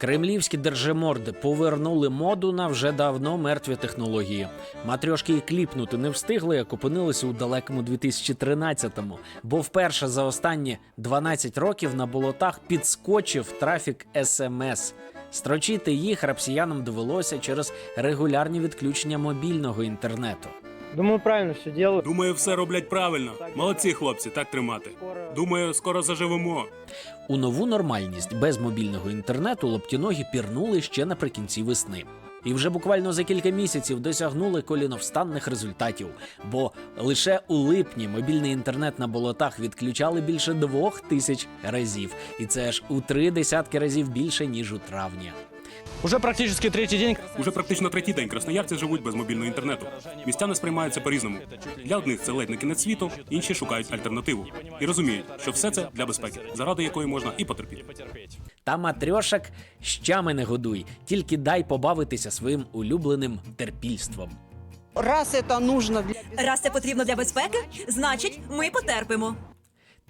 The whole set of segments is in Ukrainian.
Кремлівські держиморди повернули моду на вже давно мертві технології. Матрьошки і кліпнути не встигли, як опинилися у далекому 2013-му, бо вперше за останні 12 років на болотах підскочив трафік СМС. Строчити їх рапсіянам довелося через регулярні відключення мобільного інтернету. Думаю, правильно все делают. Думаю, все роблять правильно. Молодці, хлопці, так тримати. Думаю, скоро заживемо. У нову нормальність без мобільного інтернету лоптіногі пірнули ще наприкінці весни. І вже буквально за кілька місяців досягнули коліновстанних результатів. Бо лише у липні мобільний інтернет на болотах відключали більше двох тисяч разів, і це ж у три десятки разів більше ніж у травні. Уже практически третий день. Уже практично третій день красноярці живуть без мобільного інтернету. Містяни сприймаються по-різному. Для одних це ледь не кінець світу, інші шукають альтернативу і розуміють, що все це для безпеки, заради якої можна і потерпіти. Та матрьошок щами не годуй, тільки дай побавитися своїм улюбленим терпільством. Раз это нужно для Раз це потрібно для безпеки, значить, ми потерпимо.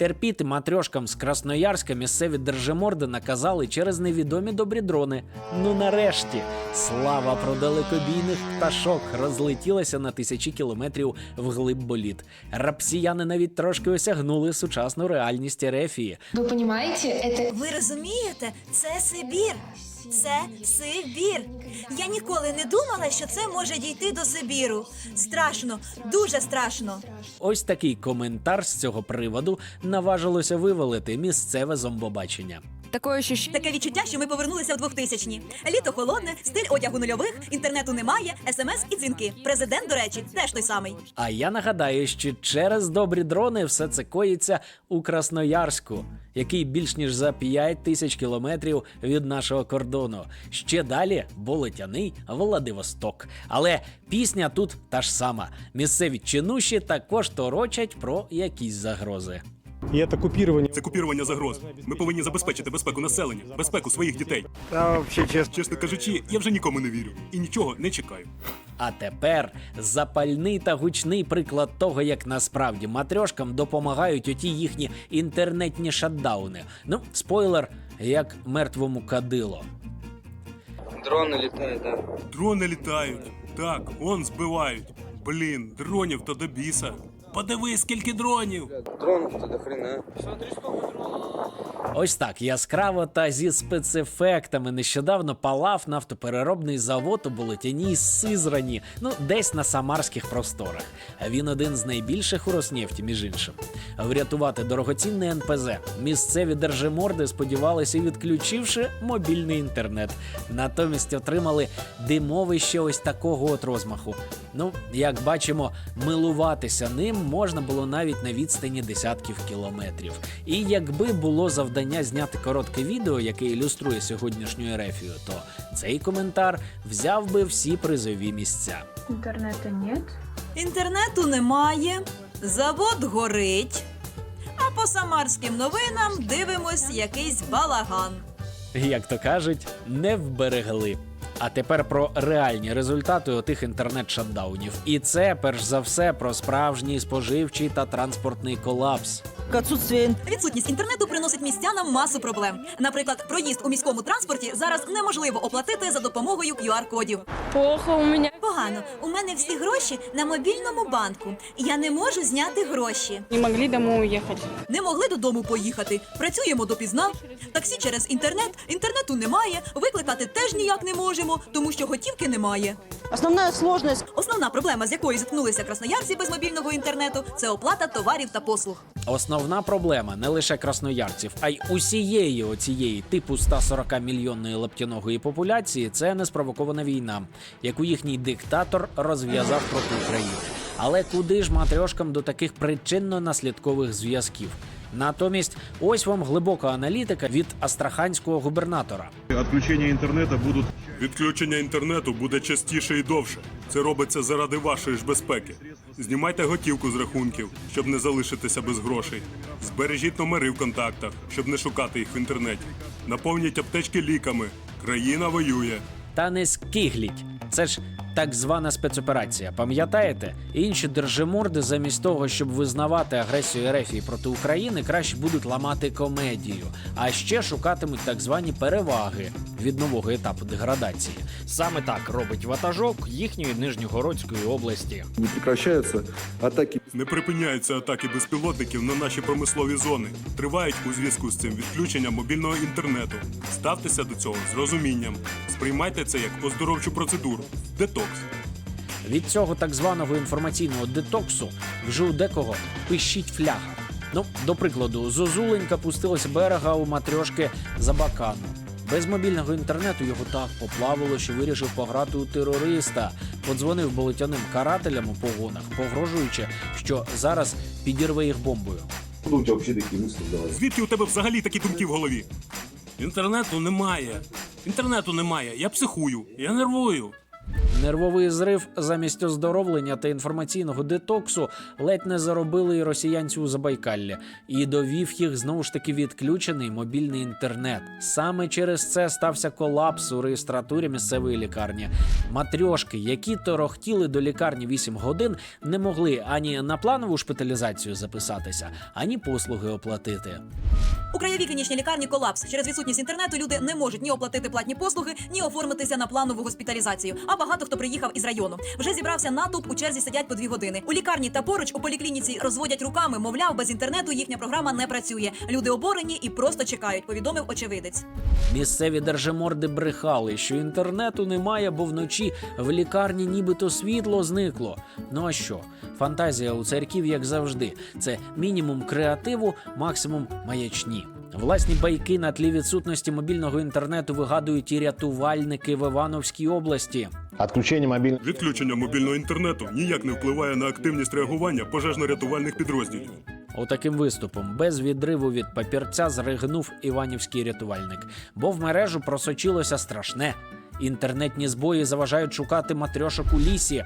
Терпіти матрьошкам з Красноярська місцеві держиморди наказали через невідомі добрі дрони. Ну нарешті слава про далекобійних пташок розлетілася на тисячі кілометрів вглиб боліт. Рапсіяни навіть трошки осягнули сучасну реальність Ерефії. Вы понимаете, Ви розумієте, це Сибір. Це Сибір. Я ніколи не думала, що це може дійти до Сибіру. Страшно, дуже страшно. Ось такий коментар з цього приводу наважилося вивалити місцеве зомбобачення. Такое ощущение, Таке відчуття, що ми повернулися в 2000-ні. Літо холодне, стиль одягу нульових, інтернету немає, смс і дзвінки. Президент, до речі, теж той самий. А я нагадаю, що через добрі дрони все це коїться у Красноярську, який більш ніж за 5 тисяч кілометрів від нашого кордону. Ще далі болотяний Владивосток. Але пісня тут та ж сама. Місцеві чинуші також торочать про якісь загрози. И это купирование. Це купірування загроз. Ми повинні забезпечити безпеку населення, безпеку своїх дітей. Да, вообще честно. Чесно кажучи, я вже нікому не вірю і нічого не чекаю. А тепер запальний та гучний приклад того, як насправді матрьошкам допомагають оті їхні інтернетні шатдауни. Ну, спойлер, як мертвому кадило. Дроны летают, да. Дрони літають. Так, он збивають. Блін, дронів то до біса. Подивись, скільки дронів. Дронов-то до хрена. Ось так яскраво та зі спецефектами нещодавно палав нафтопереробний завод у Болотяній Сизрані, ну десь на самарських просторах. Він один з найбільших у Роснефті, між іншим. Врятувати дорогоцінний НПЗ. Місцеві держиморди сподівалися, відключивши мобільний інтернет. Натомість отримали димовище ось такого от розмаху. Ну, як бачимо, милуватися ним можна було навіть на відстані десятків кілометрів. І якби було завдання зняти коротке відео, яке ілюструє сьогоднішню ерефію, то цей коментар взяв би всі призові місця. интернета нет. Інтернету немає, завод горить. А по самарським новинам дивимось якийсь балаган. Як то кажуть, не вберегли. А тепер про реальні результати отих інтернет-шатдаунів. І це перш за все про справжній споживчий та транспортний колапс. Отсутствие Відсутність інтернету приносить містянам масу проблем. Наприклад, проїзд у міському транспорті зараз неможливо оплатити за допомогою QR-кодів. Плохо у меня. Погано, у мене всі гроші на мобільному банку. Я не можу зняти гроші. Не могли домой уехать. Не могли додому поїхати. Працюємо допізна. Таксі через інтернет. Інтернету немає. Викликати теж ніяк не можемо, тому що готівки немає. Основная сложность Основна проблема, з якою зіткнулися красноярці без мобільного інтернету, це оплата товарів та послуг. Основна проблема не лише красноярців, а й усієї оцієї типу 140 мільйонної лептяної популяції це неспровокована війна, яку їхній диктатор розв'язав проти України. Але куди ж матрьошкам до таких причинно-наслідкових зв'язків? Натомість, ось вам глибока аналітика від астраханського губернатора. Отключения интернета будут Відключення інтернету буде частіше і довше. Це робиться заради вашої ж безпеки. Знімайте готівку з рахунків, щоб не залишитися без грошей. Збережіть номери в контактах, щоб не шукати їх в інтернеті. Наповніть аптечки ліками. Країна воює. Та не скигліть. Це ж так звана спецоперація. Пам'ятаєте? Інші держиморди, замість того, щоб визнавати агресію Ерефії проти України, краще будуть ламати комедію, а ще шукатимуть так звані переваги від нового етапу деградації. Саме так робить ватажок їхньої Нижньогородської області. Не прекращаются атаки Не припиняються атаки безпілотників на наші промислові зони. Тривають у зв'язку з цим відключення мобільного інтернету. Ставтеся до цього з розумінням. Сприймайте це як оздоровчу процедуру. Детокс. Від цього так званого інформаційного детоксу вже у декого пищить фляга. Ну, до прикладу, Зозуленька пустилась берега у матрьошки за бакану. Без мобільного інтернету його так поплавило, що вирішив пограти у терориста. Подзвонив болотяним карателям у погонах, погрожуючи, що зараз підірве їх бомбою. Звідки у тебе взагалі такі думки в голові? Інтернету немає. Інтернету немає. Я психую, я нервую. Нервовий зрив замість оздоровлення та інформаційного детоксу ледь не заробили і росіянці у Забайкаллі, і довів їх знову ж таки відключений мобільний інтернет. Саме через це стався колапс у реєстратурі місцевої лікарні. Матрьошки, які торохтіли до лікарні 8 годин, не могли ані на планову шпиталізацію записатися, ані послуги оплатити. У краєвій клінічній лікарні колапс. Через відсутність інтернету люди не можуть ні оплатити платні послуги, ні оформитися на планову госпіталізацію. А багато хто приїхав із району. Вже зібрався натовп, у черзі сидять по дві години. У лікарні та поруч у поліклініці розводять руками, мовляв, без інтернету їхня програма не працює. Люди оборені і просто чекають, повідомив очевидець. Місцеві держиморди брехали, що інтернету немає, бо вночі в лікарні нібито світло зникло. Ну а що? Фантазія у церків, як завжди, це мінімум креативу, максимум маячні. Власні байки на тлі відсутності мобільного інтернету вигадують і рятувальники в Івановській області. Отключение мобильного Відключення мобільного інтернету ніяк не впливає на активність реагування пожежно-рятувальних підрозділів. Отаким виступом без відриву від папірця зригнув іванівський рятувальник, бо в мережу просочилося страшне. Інтернетні збої заважають шукати матрьошок у лісі.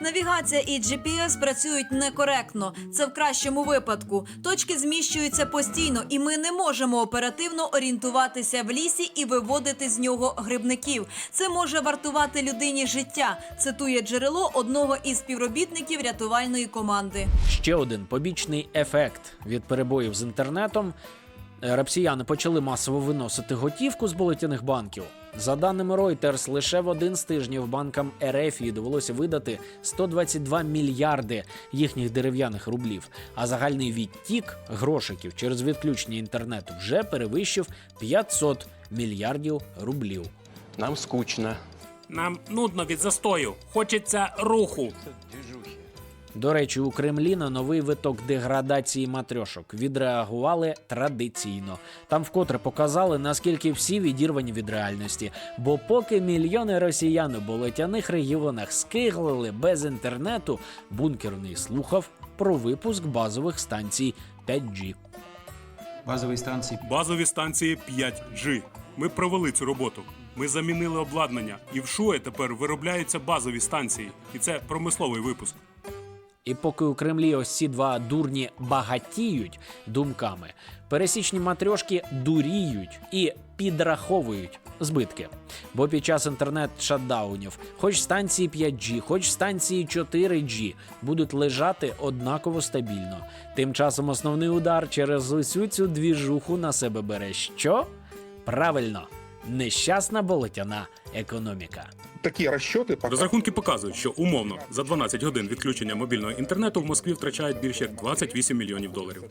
Навігація і GPS працюють некоректно. Це в кращому випадку. Точки зміщуються постійно, і ми не можемо оперативно орієнтуватися в лісі і виводити з нього грибників. Це може вартувати людині життя. Цитує джерело одного із співробітників рятувальної команди. Ще один побічний ефект від перебоїв з інтернетом. Е, Росіяни почали масово виносити готівку з болотяних банків. За даними Reuters, лише в один з тижнів банкам РФ довелося видати 122 мільярди їхніх дерев'яних рублів. А загальний відтік грошиків через відключення інтернету вже перевищив 500 мільярдів рублів. Нам скучно. Нам нудно від застою. Хочеться руху. До речі, у Кремлі на новий виток деградації матрьошок відреагували традиційно. Там вкотре показали, наскільки всі відірвані від реальності. Бо поки мільйони росіян у болотяних регіонах скиглили без інтернету, бункерний слухав про випуск базових станцій 5G. Базовые станции Базові станції 5G. Ми провели цю роботу. Ми замінили обладнання, і в ШУЕ тепер виробляються базові станції, і це промисловий випуск. І поки у Кремлі ось ці два дурні багатіють думками, пересічні матрьошки дуріють і підраховують збитки. Бо під час інтернет-шатдаунів, хоч станції 5G, хоч станції 4G будуть лежати однаково стабільно. Тим часом основний удар через усю цю двіжуху на себе бере що? Правильно, нещасна болотяна економіка. Такие расчеты Розрахунки показують, що умовно за 12 годин відключення мобільного інтернету в Москві втрачають більше як 28 мільйонів доларів.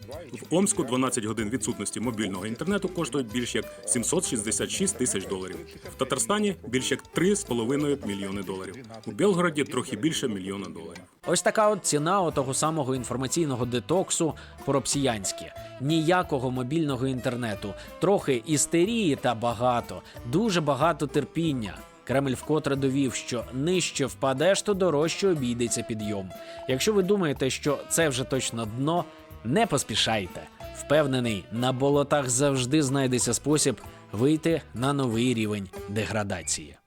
В Омску 12 годин відсутності мобільного інтернету коштують більш як 766 тисяч доларів. В Татарстані більш як 3,5 мільйони доларів. У Белгороді трохи більше мільйона доларів. Ось така от ціна отого самого інформаційного детоксу по-росіянськи. Ніякого мобільного інтернету, трохи істерії та багато, дуже багато терпіння. Кремль вкотре довів, що нижче впадеш, то дорожче обійдеться підйом. Якщо ви думаєте, що це вже точно дно, не поспішайте. Впевнений, на болотах завжди знайдеться спосіб вийти на новий рівень деградації.